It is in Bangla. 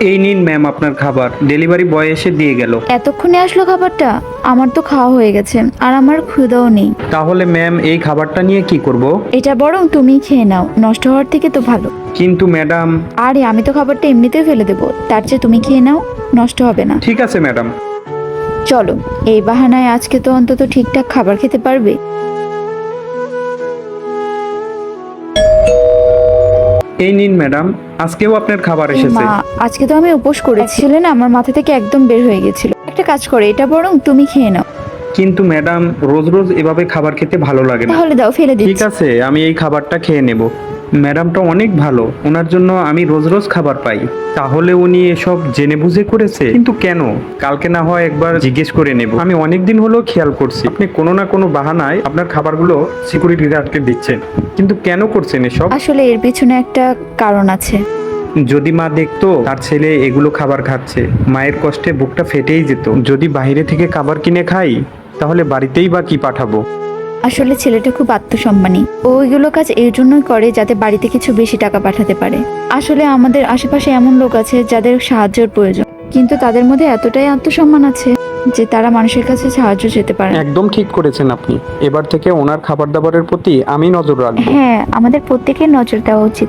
এই নিন ম্যাম আপনার খাবার। ডেলিভারি বয় এসে দিয়ে গেল। এতক্ষণে আসলো খাবারটা? আমার তো খাওয়া হয়ে গেছে আর আমার ক্ষুদাও নেই। তাহলে ম্যাম এই খাবারটা নিয়ে কি করব? এটা বরং তুমি খেয়ে নাও নষ্ট হওয়ার থেকে তো ভালো। কিন্তু ম্যাডাম আরে আমি তো খাবারটা এমনিতেই ফেলে দেবো তার চেয়ে তুমি খেয়ে নাও নষ্ট হবে না। ঠিক আছে ম্যাডাম। চলো এই বাহানায় আজকে তো অন্তত ঠিকঠাক খাবার খেতে পারবে। এই নিন ম্যাডাম। আজকেও আপনার খাবার এসেছে। মা আজকে তো আমি উপোস করেছি। না আমার মাথা থেকে একদম বের হয়ে গেছিল। একটা কাজ করে এটা বরং তুমি খেয়ে নাও। কিন্তু ম্যাডাম রোজ রোজ এভাবে খাবার খেতে ভালো লাগে না। তাহলে দাও ফেলে দিচ্ছি। ঠিক আছে আমি এই খাবারটা খেয়ে নেব। ম্যাডামটা অনেক ভালো ওনার জন্য আমি রোজ রোজ খাবার পাই। তাহলে উনি এসব জেনে বুঝে করেছে? কিন্তু কেন? কালকে না হয় একবার জিজ্ঞেস করে নেব। আমি অনেক দিন হলো খেয়াল করছি। আপনি কোনো না কোনো বাহানায় আপনার খাবারগুলো সিকিউরিটি গার্ডকে দিচ্ছেন। কিন্তু কেন করছেন এসব? আসলে এর পিছনে একটা কারণ আছে। যদি মা দেখতো তার ছেলে এগুলো খাবার খাচ্ছে মায়ের কষ্টে বুকটা ফেটেই যেত। যদি বাইরে থেকে খাবার কিনে খাই তাহলে বাড়িতেই বা কি পাঠাবো? আসলে ছেলেটা খুব আত্মসম্মানী। ও ওইগুলো কাজ এর জন্যই করে যাতে বাড়িতে কিছু বেশি টাকা পাঠাতে পারে। আসলে আমাদের আশেপাশে এমন লোক আছে যাদের সাহায্যের প্রয়োজন। কিন্তু তাদের মধ্যে এতটাই আত্মসম্মান আছে যে তারা মানুষের কাছে সাহায্য যেতে পারে একদম ঠিক করেছেন আপনি। এবার থেকে ওনার খাবার দাবারের প্রতি আমি নজর রাখব। হ্যাঁ আমাদের প্রত্যেকের নজর দেওয়া উচিত।